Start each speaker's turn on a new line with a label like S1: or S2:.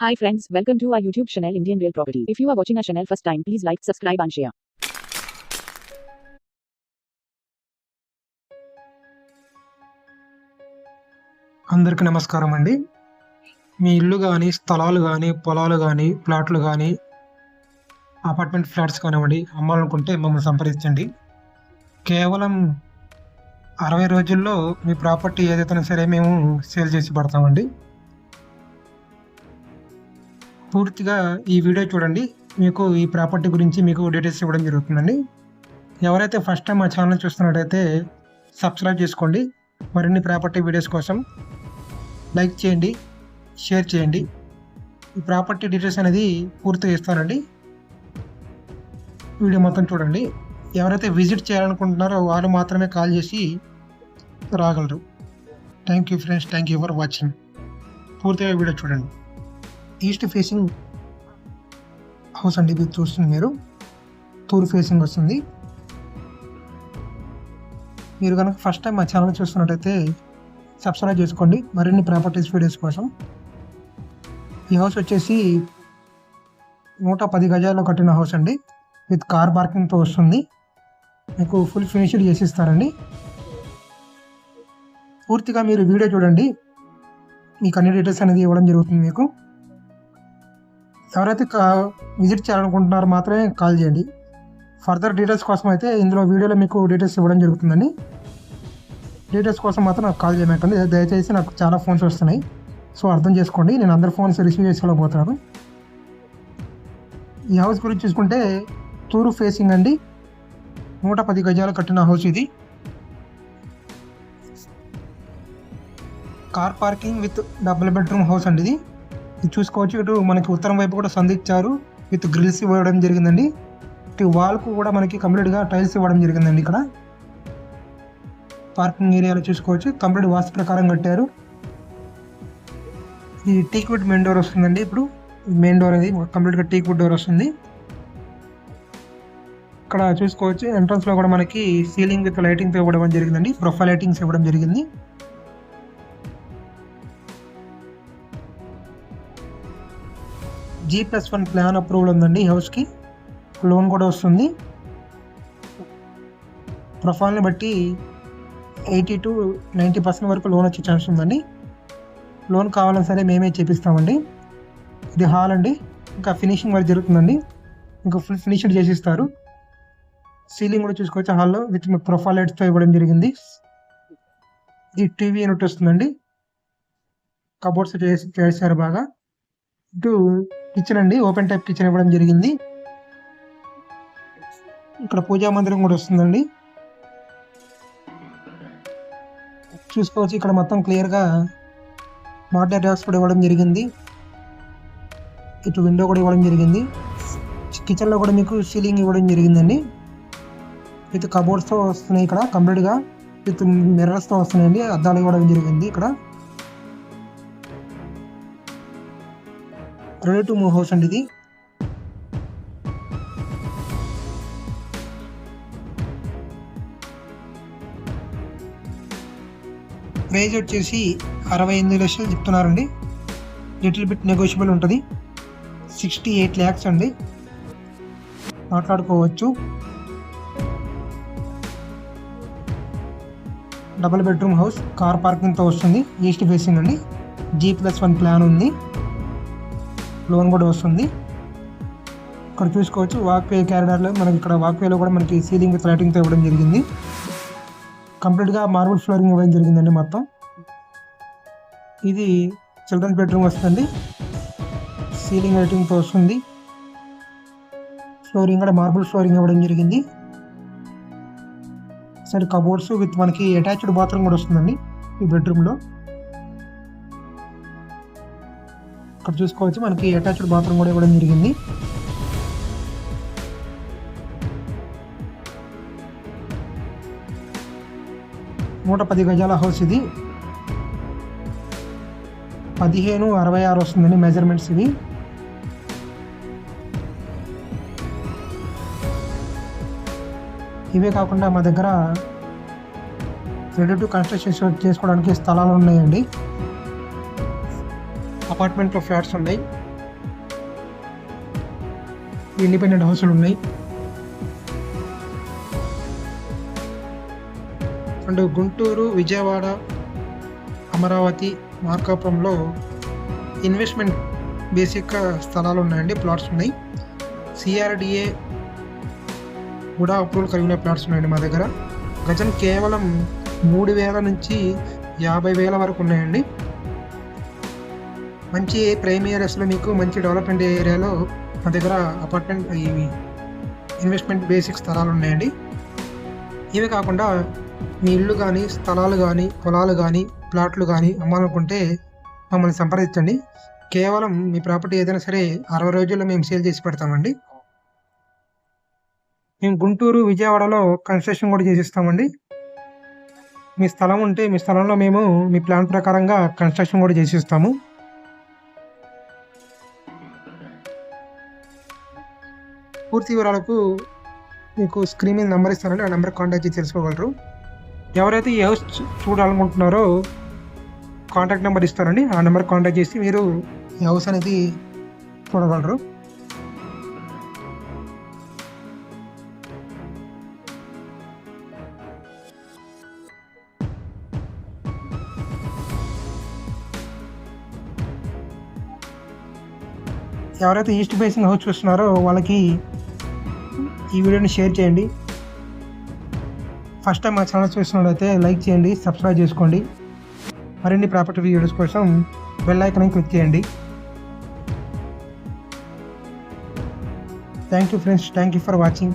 S1: Hi friends, welcome to our YouTube channel Indian Real Property. If you are watching our channel first time, please like, subscribe and share.
S2: అందరికీ నమస్కారం అండి మీ ఇల్లు కానీ స్థలాలు కానీ పొలాలు కానీ ప్లాట్లు కానీ అపార్ట్మెంట్ ఫ్లాట్స్ కానివ్వండి అమ్మాలనుకుంటే మమ్మల్ని సంప్రదించండి కేవలం అరవై రోజుల్లో మీ ప్రాపర్టీ ఏదైతే సరే మేము సేల్ చేసి పడతామండి పూర్తిగా ఈ వీడియో చూడండి. మీకు ఈ ప్రాపర్టీ గురించి మీకు డీటెయిల్స్ ఇవ్వడం జరుగుతుందండి. ఎవరైతే ఫస్ట్ టైం మా ఛానల్ చూస్తున్నట్టయితే సబ్స్క్రైబ్ చేసుకోండి. మరిన్ని ప్రాపర్టీ వీడియోస్ కోసం లైక్ చేయండి షేర్ చేయండి. ఈ ప్రాపర్టీ డీటెయిల్స్ అనేది పూర్తిగా ఇస్తానండి. వీడియో మొత్తం చూడండి. ఎవరైతే విజిట్ చేయాలనుకుంటున్నారో వాళ్ళు మాత్రమే కాల్ చేసి రాగలరు. Thank you friends thank you for watching పూర్తిగా వీడియో చూడండి. ఈస్ట్ ఫేసింగ్ హౌస్ అండి ఇది చూస్తుంది మీరు. తూర్ ఫేసింగ్ వస్తుంది. మీరు కనుక ఫస్ట్ టైం మా ఛానల్ చూస్తున్నట్టయితే సబ్స్క్రైబ్ చేసుకోండి. మరిన్ని ప్రాపర్టీస్ వీడియోస్ కోసం. ఈ హౌస్ వచ్చేసి నూట పది గజాల్లో కట్టిన హౌస్ అండి. విత్ కార్ పార్కింగ్తో వస్తుంది. మీకు ఫుల్ ఫినిష్డ్ చేసి ఇస్తారండి. పూర్తిగా మీరు వీడియో చూడండి. మీకు అన్ని డీటెయిల్స్ అనేది ఇవ్వడం జరుగుతుంది మీకు. ఎవరైతే విజిట్ చేయాలనుకుంటున్నారో మాత్రమే కాల్ చేయండి. ఫర్దర్ డీటెయిల్స్ కోసం అయితే ఇందులో వీడియోలో మీకు డీటెయిల్స్ ఇవ్వడం జరుగుతుందండి. డీటెయిల్స్ కోసం మాత్రం నాకు కాల్ చేయమంటుంది దయచేసి నాకు చాలా ఫోన్స్ వస్తున్నాయి. సో అర్థం చేసుకోండి. నేను అందరి ఫోన్స్ రిసీవ్ చేసుకోలేకపోతున్నాను. ఈ హౌస్ గురించి చూసుకుంటే తూరు ఫేసింగ్ అండి. నూట పది గజాలు కట్టిన హౌస్ ఇది. Car parking with double bedroom house అండి ఇది. ఇది చూసుకోవచ్చు. ఇటు మనకి ఉత్తరం వైపు కూడా సంధించారు విత్ గ్రిల్స్ ఇవ్వడం జరిగిందండి. ఇటు వాల్కు కూడా మనకి కంప్లీట్గా టైల్స్ ఇవ్వడం జరిగిందండి ఇక్కడ. పార్కింగ్ ఏరియాలో చూసుకోవచ్చు. కంప్లీట్ వాస్తు ప్రకారం కట్టారు. ఈ టీక్వుడ్ మెయిన్ డోర్ వస్తుందండి ఇప్పుడు. మెయిన్ డోర్ అది కంప్లీట్గా టీక్వుడ్ డోర్ వస్తుంది. ఇక్కడ చూసుకోవచ్చు. ఎంట్రన్స్లో కూడా మనకి సీలింగ్ విత్ లైటింగ్ ఇవ్వడం జరిగిందండి. ప్రొఫైల్ లైటింగ్స్ ఇవ్వడం జరిగింది. G plus one plan approval ఉందండి హౌస్కి లోన్ కూడా వస్తుంది. ప్రొఫైల్ని బట్టి ఎయిటీ టు నైంటీ పర్సెంట్ వరకు లోన్ వచ్చే ఛాన్స్ ఉందండి. లోన్ కావాలని సరే మేమే చేపిస్తామండి. ఇది హాల్ అండి. ఇంకా ఫినిషింగ్ వరకు జరుగుతుందండి. ఇంకా ఫుల్ ఫినిషింగ్ చేసిస్తారు. సీలింగ్ కూడా చూసుకోవచ్చు హాల్లో విత్ ప్రొఫైల్ లైట్స్తో ఇవ్వడం జరిగింది. ఇది టీవీ యూనిట్ వస్తుందండి. కబోర్డ్స్ చేసి చేశారు బాగా. ఇటు కిచెన్ అండి ఓపెన్ టైప్ కిచెన్ ఇవ్వడం జరిగింది. ఇక్కడ పూజా మందిరం కూడా వస్తుందండి. చూసుకోవచ్చు ఇక్కడ మొత్తం క్లియర్గా వాటర్ ట్యాక్స్ కూడా ఇవ్వడం జరిగింది. ఇటు విండో కూడా ఇవ్వడం జరిగింది. కిచెన్లో కూడా మీకు సీలింగ్ ఇవ్వడం జరిగిందండి. విత్ కబోర్డ్స్తో వస్తున్నాయి ఇక్కడ కంప్లీట్గా విత్ మిర్రర్స్తో వస్తున్నాయండి అద్దాలు ఇవ్వడం జరిగింది ఇక్కడ. రెండు టు మూవ్ హౌస్ అండి ఇది. ప్రైజ్ వచ్చేసి అరవై ఎనిమిది లక్షలు చెప్తున్నారండి. లిటిల్ బిట్ నెగోషియబుల్ ఉంటుంది. సిక్స్టీ ఎయిట్ ల్యాక్స్ అండి. మాట్లాడుకోవచ్చు. డబుల్ బెడ్రూమ్ హౌస్ కార్ పార్కింగ్తో వస్తుంది. ఈస్ట్ ఫేసింగ్ అండి. జీ ప్లస్ వన్ ప్లాన్ ఉంది. లోన్ కూడా వస్తుంది. ఇక్కడ చూసుకోవచ్చు వాక్వే క్యారిడార్లో మనకి ఇక్కడ వాక్వేలో కూడా మనకి సీలింగ్ విత్ లైటింగ్తో ఇవ్వడం జరిగింది. కంప్లీట్గా మార్బుల్ ఫ్లోరింగ్ ఇవ్వడం జరిగిందండి మొత్తం. ఇది చిల్డ్రన్ బెడ్రూమ్ వస్తుంది. సీలింగ్ లైటింగ్తో వస్తుంది. ఫ్లోరింగ్ కూడా మార్బుల్ ఫ్లోరింగ్ ఇవ్వడం జరిగింది. సరే కబోర్డ్స్ విత్ మనకి అటాచ్డ్ బాత్రూమ్ కూడా వస్తుందండి ఈ బెడ్రూమ్లో. ఇక్కడ చూసుకోవచ్చు. మనకి అటాచ్డ్ బాత్రూమ్ కూడా ఇవ్వడం జరిగింది. నూట పది గజాల హౌస్ ఇది. పదిహేను అరవై ఆరు వస్తుందండి మెజర్మెంట్స్ ఇవి. ఇవే కాకుండా మా దగ్గర రెడీ టు కన్స్ట్రక్షన్ చేసుకోవడానికి స్థలాలు ఉన్నాయండి. అపార్ట్మెంట్లో ఫ్లాట్స్ ఉన్నాయి. ఇండిపెండెంట్ హౌసులు ఉన్నాయి. అండ్ గుంటూరు విజయవాడ అమరావతి మార్కాపురంలో ఇన్వెస్ట్మెంట్ బేసిక్ స్థలాలు ఉన్నాయండి ప్లాట్స్ ఉన్నాయి. సిఆర్డిఏ కూడా అప్రూవల్ కలిగిన ప్లాట్స్ ఉన్నాయండి మా దగ్గర. గజం కేవలం మూడు వేల నుంచి యాభై వేల వరకు ఉన్నాయండి. మంచి ప్రైమ్ ఏరియాస్లో మీకు మంచి డెవలప్మెంట్ ఏరియాలో మా దగ్గర అపార్ట్మెంట్ ఇవి ఇన్వెస్ట్మెంట్ బేసిక్ స్థలాలు ఉన్నాయండి. ఇవి కాకుండా మీ ఇల్లు కానీ స్థలాలు కానీ పొలాలు కానీ ప్లాట్లు కానీ అమ్మాలనుకుంటే మమ్మల్ని సంప్రదించండి. కేవలం మీ ప్రాపర్టీ ఏదైనా సరే అరవై రోజుల్లో మేము సేల్ చేసి పెడతామండి. మేము గుంటూరు విజయవాడలో కన్స్ట్రక్షన్ కూడా చేసిస్తామండి. మీ స్థలం ఉంటే మీ స్థలంలో మేము మీ ప్లాన్ ప్రకారంగా కన్స్ట్రక్షన్ కూడా చేసిస్తాము. పూర్తి వివరాలకు మీకు స్క్రీన్ మీద నెంబర్ ఇస్తానండి. ఆ నెంబర్ కాంటాక్ట్ చేసి తెలుసుకోగలరు. ఎవరైతే ఈ హౌస్ చూడాలనుకుంటున్నారో కాంటాక్ట్ నెంబర్ ఇస్తారండి ఆ నెంబర్ కాంటాక్ట్ చేసి మీరు ఈ హౌస్ అనేది చూడగలరు. ఎవరైతే ఈస్ట్ ఫేసింగ్ హౌస్ చూస్తున్నారో వాళ్ళకి ఈ వీడియోని షేర్ చేయండి. ఫస్ట్ టైం మా ఛానల్ చూస్తున్నట్లయితే లైక్ చేయండి సబ్స్క్రైబ్ చేసుకోండి. మరిన్ని ప్రాపర్టీ వీడియోస్ కోసం బెల్ ఐకన్ క్లిక్ చేయండి. Thank you friends. Thank you for watching.